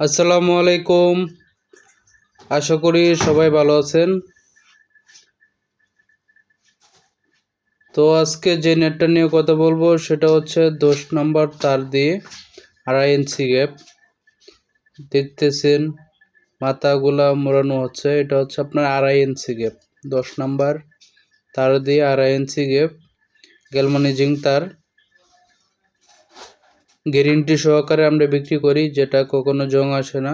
আসসালামু আলাইকুম। আশা করি সবাই ভালো আছেন। তো আজকে যে নেটটা নিয়ে কথা বলব, সেটা হচ্ছে দশ নম্বর তার দিয়ে আড়াই ইঞ্চি গ্যাপ দেখতেছেন, মাথাগুলা মোড়ানো হচ্ছে এটা হচ্ছে আপনার আড়াই ইঞ্চি গ্যাপ দশ নম্বর তার দিয়ে আড়াই ইঞ্চি গ্যাপ গ্যালমানিজিং তার। গ্যারেন্টি সহকারে আমরা বিক্রি করি, যেটা কখনো জং আসে না।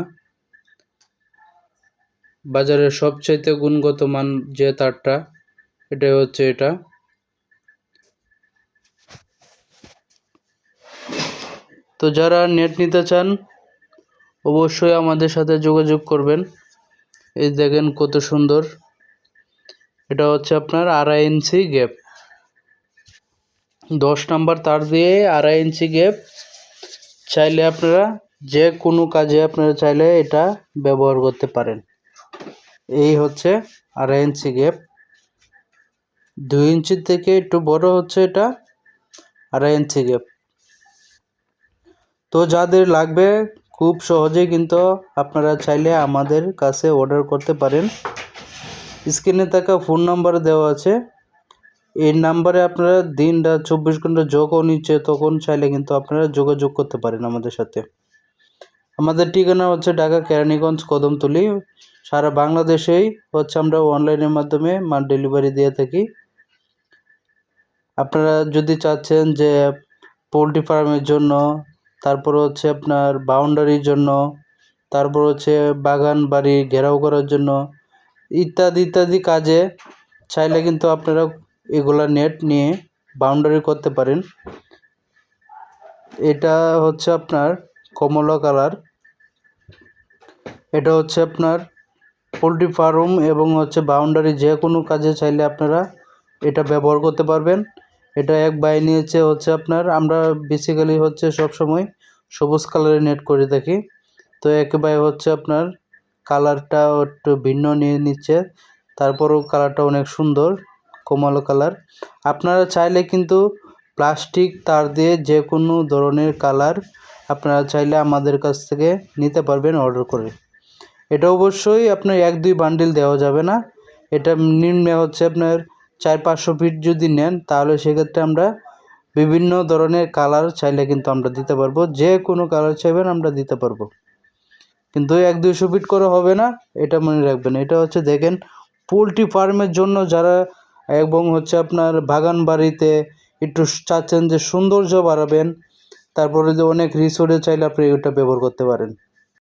বাজারের সবচাইতে গুণগত মান যে তারটা, এটাই হচ্ছে এটা। তো যারা নেট নিতে চান, অবশ্যই আমাদের সাথে যোগাযোগ করবেন। এই দেখেন কত সুন্দর। এটা হচ্ছে আপনার আড়াই ইঞ্চি গ্যাপ দশ নাম্বার তার দিয়ে আড়াই ইঞ্চি গ্যাপ চাইলে আপনারা যে কোনো কাজে আপনারা চাইলে এটা ব্যবহার করতে পারেন। এই হচ্ছে আড়াই ইঞ্চি গ্যাপ দুই ইঞ্চির থেকে একটু বড় হচ্ছে এটা আড়াই ইঞ্চি গ্যাপ তো যাদের লাগবে খুব সহজেই কিন্তু আপনারা চাইলে আমাদের কাছে অর্ডার করতে পারেন। স্ক্রিনে থাকা ফোন নাম্বার দেওয়া আছে। এই নাম্বারে আপনারা দিন রাত চব্বিশ ঘণ্টা যখন ইচ্ছে তখন চাইলে কিন্তু আপনারা যোগাযোগ করতে পারেন আমাদের সাথে। আমাদের ঠিকানা হচ্ছে ঢাকা কেরানীগঞ্জ, কদমতলি। সারা বাংলাদেশেই হচ্ছে আমরা অনলাইনের মাধ্যমে মাল ডেলিভারি দিয়ে থাকি। আপনারা যদি চাচ্ছেন যে পোলট্রি ফার্মের জন্য, তারপর হচ্ছে আপনার বাউন্ডারির জন্য, তারপর হচ্ছে বাগান বাড়ি ঘেরাও করার জন্য, ইত্যাদি ইত্যাদি কাজে চাইলে কিন্তু আপনারা এগুলা নেট নিয়ে বাউন্ডারি করতে পারেন। এটা হচ্ছে আপনার কমলা কালার এটা হচ্ছে আপনার পোলট্রি ফার্ম এবং হচ্ছে বাউন্ডারি যে কোনো কাজে চাইলে আপনারা এটা ব্যবহার করতে পারবেন। এটা এক বাই নিয়েছে হচ্ছে আপনার আমরা বেসিক্যালি হচ্ছে সব সময় সবুজ কালারের নেট করে থাকি। তো এক বাই হচ্ছে আপনার কালারটা একটু ভিন্ন নিয়ে নিচ্ছে। তারপরও কালারটা অনেক সুন্দর। কমলা কালার। আপনারা চাইলে কিন্তু প্লাস্টিক, তার দিয়ে যে কোনো ধরনের কালার আপনারা চাইলে আমাদের কাছ থেকে নিতে পারবেন অর্ডার করে। এটা অবশ্যই আপনার এক দুই বান্ডিল দেওয়া যাবে না। এটা নিম্নে হচ্ছে আপনার চার পাঁচশো ফিট যদি নেন, তাহলে সেক্ষেত্রে আমরা বিভিন্ন ধরনের কালার চাইলে কিন্তু আমরা দিতে পারব। যে কোনো কালার চাইবেন আমরা দিতে পারব। কিন্তু এক দুইশো ফিট করে হবে না, এটা মনে রাখবেন। এটা হচ্ছে দেখেন পোলট্রি ফার্মের জন্য যারা এবং হচ্ছে আপনার বাগান বাড়িতে একটু চাচ্ছেন যে সৌন্দর্য বাড়াবেন, তারপরে যে অনেক রিসোর্টে চাইলে আপনি ওটা ব্যবহার করতে পারেন।